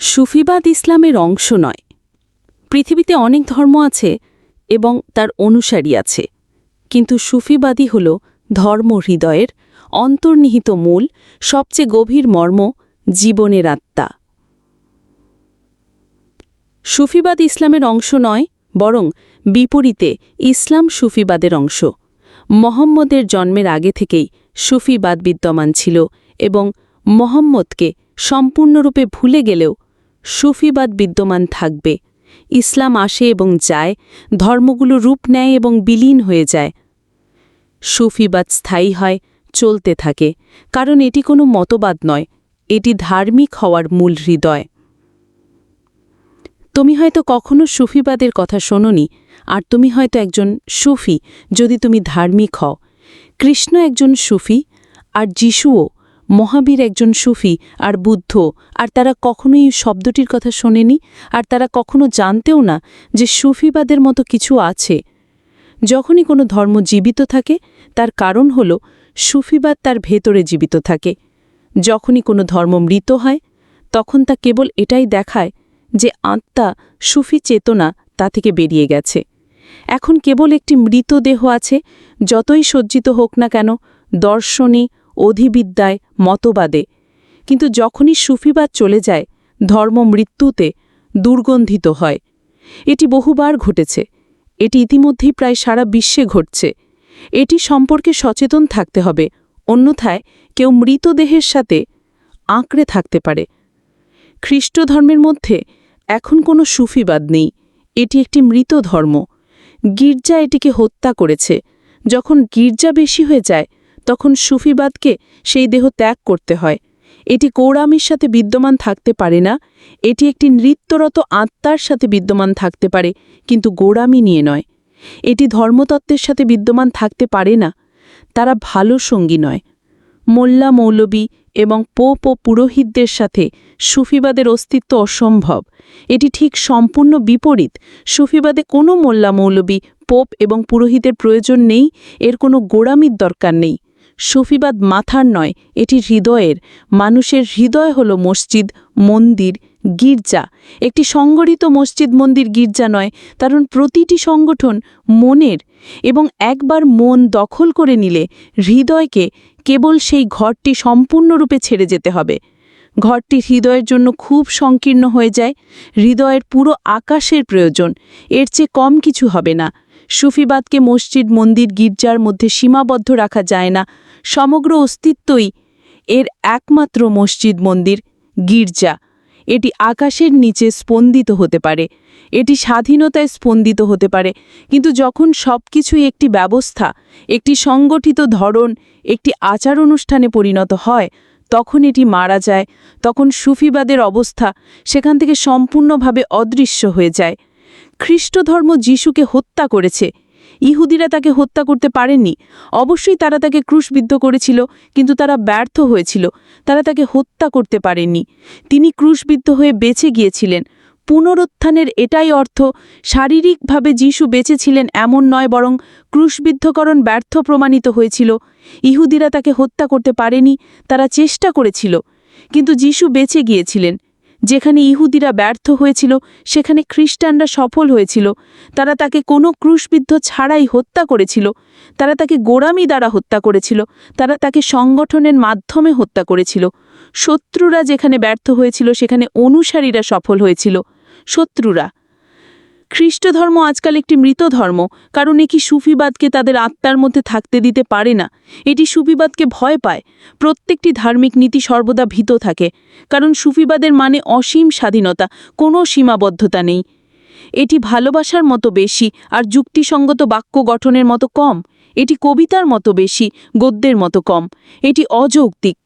সুফিবাদ ইসলামের অংশ নয়। পৃথিবীতে অনেক ধর্ম আছে এবং তার অনুসারী আছে, কিন্তু সুফিবাদী হল ধর্ম হৃদয়ের অন্তর্নিহিত মূল, সবচেয়ে গভীর মর্ম জীবনের আত্মা। সুফিবাদ ইসলামের অংশ নয়, বরং বিপরীতে ইসলাম সুফিবাদের অংশ। মোহাম্মদের জন্মের আগে থেকেই সুফিবাদ বিদ্যমান ছিল এবং মোহাম্মদকে সম্পূর্ণরূপে ভুলে গেলেও সুফিবাদ বিদ্যমান থাকবে। ইসলাম আসে এবং যায়, ধর্মগুলো রূপ নেয় এবং বিলীন হয়ে যায়। সুফিবাদ স্থায়ী হয়, চলতে থাকে, কারণ এটি কোনো মতবাদ নয়, এটি ধার্মিক হওয়ার মূল হৃদয়। তুমি হয়তো কখনো সুফিবাদের কথা শোনোনি, আর তুমি হয়তো একজন সুফি যদি তুমি ধার্মিক হও। কৃষ্ণ একজন সুফি, আর যিশুও মহাবীর একজন সুফি আর বুদ্ধ, আর তারা কখনোই শব্দটির কথা শোনেনি, আর তারা কখনো জানতেও না যে সুফিবাদের মতো কিছু আছে। যখনই কোনো ধর্ম জীবিত থাকে, তার কারণ হল সুফিবাদ তার ভেতরে জীবিত থাকে। যখনই কোনো ধর্ম মৃত হয়, তখন তা কেবল এটাই দেখায় যে আত্মা সুফি চেতনা তা থেকে বেরিয়ে গেছে। এখন কেবল একটি মৃতদেহ আছে, যতই সজ্জিত হোক না কেন, দর্শনে অধিবিদ্যায় মতবাদে। কিন্তু যখনই সুফিবাদ চলে যায়, ধর্ম মৃত্যুতে দুর্গন্ধিত হয়। এটি বহুবার ঘটেছে। এটি ইতিমধ্যেই প্রায় সারা বিশ্বে ঘটছে। এটি সম্পর্কে সচেতন থাকতে হবে, অন্যথায় কেউ মৃতদেহের সাথে আঁকড়ে থাকতে পারে। খ্রিস্ট ধর্মের মধ্যে এখন কোনো সুফিবাদ নেই। এটি একটি মৃত ধর্ম গির্জা এটিকে হত্যা করেছে। যখন গির্জা বেশি হয়ে যায় তখন সুফিবাদকে সেই দেহ ত্যাগ করতে হয়। এটি কৌরামির সাথে বিদ্যমান থাকতে পারে না, এটি একটি নৃত্যরত আত্মার সাথে বিদ্যমান থাকতে পারে, কিন্তু গোড়ামি নিয়ে নয়। এটি ধর্মতত্ত্বের সাথে বিদ্যমান থাকতে পারে না, তারা ভালো সঙ্গী নয়। মোল্লা মৌলবী এবং পোপ ও পুরোহিতদের সাথে সুফিবাদের অস্তিত্ব অসম্ভব। এটি ঠিক সম্পূর্ণ বিপরীত, সুফিবাদে কোনো মোল্লা মৌলবী, পোপ এবং পুরোহিতের প্রয়োজন নেই, এর কোনো গোড়ামির দরকার নেই। সুফিবাদ মাথার নয়, এটি হৃদয়ের। মানুষের হৃদয় হল মসজিদ, মন্দির, গির্জা। একটি সংগঠিত মসজিদ, মন্দির, গির্জা নয়, কারণ প্রতিটি সংগঠন মনের এবং একবার মন দখল করে নিলে হৃদয়কে কেবল সেই ঘরটি সম্পূর্ণরূপে ছেড়ে যেতে হবে। ঘরটি হৃদয়ের জন্য খুব সংকীর্ণ হয়ে যায়, হৃদয়ের পুরো আকাশের প্রয়োজন, এর চেয়ে কম কিছু হবে না। সুফিবাদকে মসজিদ, মন্দির, গির্জার মধ্যে সীমাবদ্ধ রাখা যায় না। সমগ্র অস্তিত্বই এর একমাত্র মসজিদ, মন্দির, গির্জা। এটি আকাশের নিচে স্পন্দিত হতে পারে। এটি স্বাধীনতায় স্পন্দিত হতে পারে। কিন্তু যখন সব কিছুই একটি ব্যবস্থা, একটি সংগঠিত ধরন, একটি আচার অনুষ্ঠানে পরিণত হয়, তখন এটি মারা যায়, তখন সুফিবাদের অবস্থা সেখান থেকে সম্পূর্ণভাবে অদৃশ্য হয়ে যায়। খ্রিস্টধর্ম যিশুকে হত্যা করেছে। ইহুদিরা তাকে হত্যা করতে পারেননি। অবশ্যই তারা তাকে ক্রুশবিদ্ধ করেছিল, কিন্তু তারা ব্যর্থ হয়েছিল। তারা তাকে হত্যা করতে পারেননি। তিনি ক্রুশবিদ্ধ হয়ে বেঁচে গিয়েছিলেন। পুনরুত্থানের এটাই অর্থ, শারীরিকভাবে যিশু বেঁচেছিলেন এমন নয় বরং ক্রুশবিদ্ধকরণ ব্যর্থ প্রমাণিত হয়েছিল। ইহুদিরা তাকে হত্যা করতে পারেনি, তারা চেষ্টা করেছিল, কিন্তু যিশু বেঁচে গিয়েছিলেন। যেখানে ইহুদিরা ব্যর্থ হয়েছিল, সেখানে খ্রিস্টানরা সফল হয়েছিল। তারা তাকে কোনো ক্রুশবিদ্ধ ছাড়াই হত্যা করেছিল। তারা তাকে গোড়ামি দ্বারা হত্যা করেছিল। তারা তাকে সংগঠনের মাধ্যমে হত্যা করেছিল। শত্রুরা যেখানে ব্যর্থ হয়েছিল, সেখানে অনুসারীরা সফল হয়েছিল। শত্রুরা খ্রিস্টধর্ম আজকাল একটি মৃত ধর্ম কারণ এটি সুফিবাদকে তাদের আত্মার মধ্যে থাকতে দিতে পারে না। এটি সুফিবাদকে ভয় পায়। প্রত্যেকটি ধার্মিক নীতি সর্বদা ভীত থাকে, কারণ সুফিবাদের মানে অসীম স্বাধীনতা, কোনো সীমাবদ্ধতা নেই। এটি ভালোবাসার মতো বেশি আর যুক্তিসঙ্গত বাক্য গঠনের মতো কম। এটি কবিতার মতো বেশি, গদ্যের মতো কম। এটি অযৌক্তিক।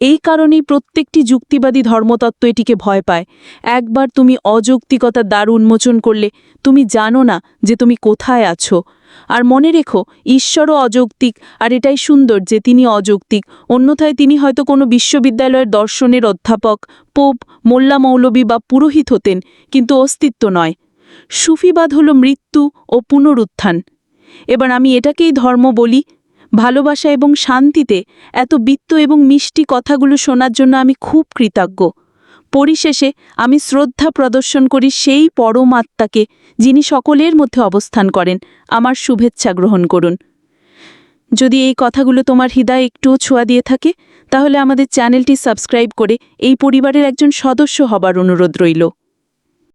এই কারণেই প্রত্যেকটি যুক্তিবাদী ধর্মতত্ত্ব এটিকে ভয় পায়। একবার তুমি অযৌক্তিকতার দ্বার উন্মোচন করলে, তুমি জানো না যে তুমি কোথায় আছো। আর মনে রেখো, ঈশ্বরও অযৌক্তিক, আর এটাই সুন্দর যে তিনি অযৌক্তিক। অন্যথায় তিনি হয়তো কোনো বিশ্ববিদ্যালয়ের দর্শনের অধ্যাপক, পোপ, মোল্লা মৌলবী বা পুরোহিত হতেন, কিন্তু অস্তিত্ব নয়। সুফিবাদ হল মৃত্যু ও পুনরুত্থান। এবার আমি এটাকেই ধর্ম বলি ভালোবাসা এবং শান্তিতে এত বিত্ত এবং মিষ্টি কথাগুলো শোনার জন্য আমি খুব কৃতজ্ঞ। পরিশেষে আমি শ্রদ্ধা প্রদর্শন করি সেই পরমাত্মাকে, যিনি সকলের মধ্যে অবস্থান করেন। আমার শুভেচ্ছা গ্রহণ করুন। যদি এই কথাগুলো তোমার হৃদয় একটুও ছোঁয়া দিয়ে থাকে, তাহলে আমাদের চ্যানেলটি সাবস্ক্রাইব করে এই পরিবারের একজন সদস্য হবার অনুরোধ রইল।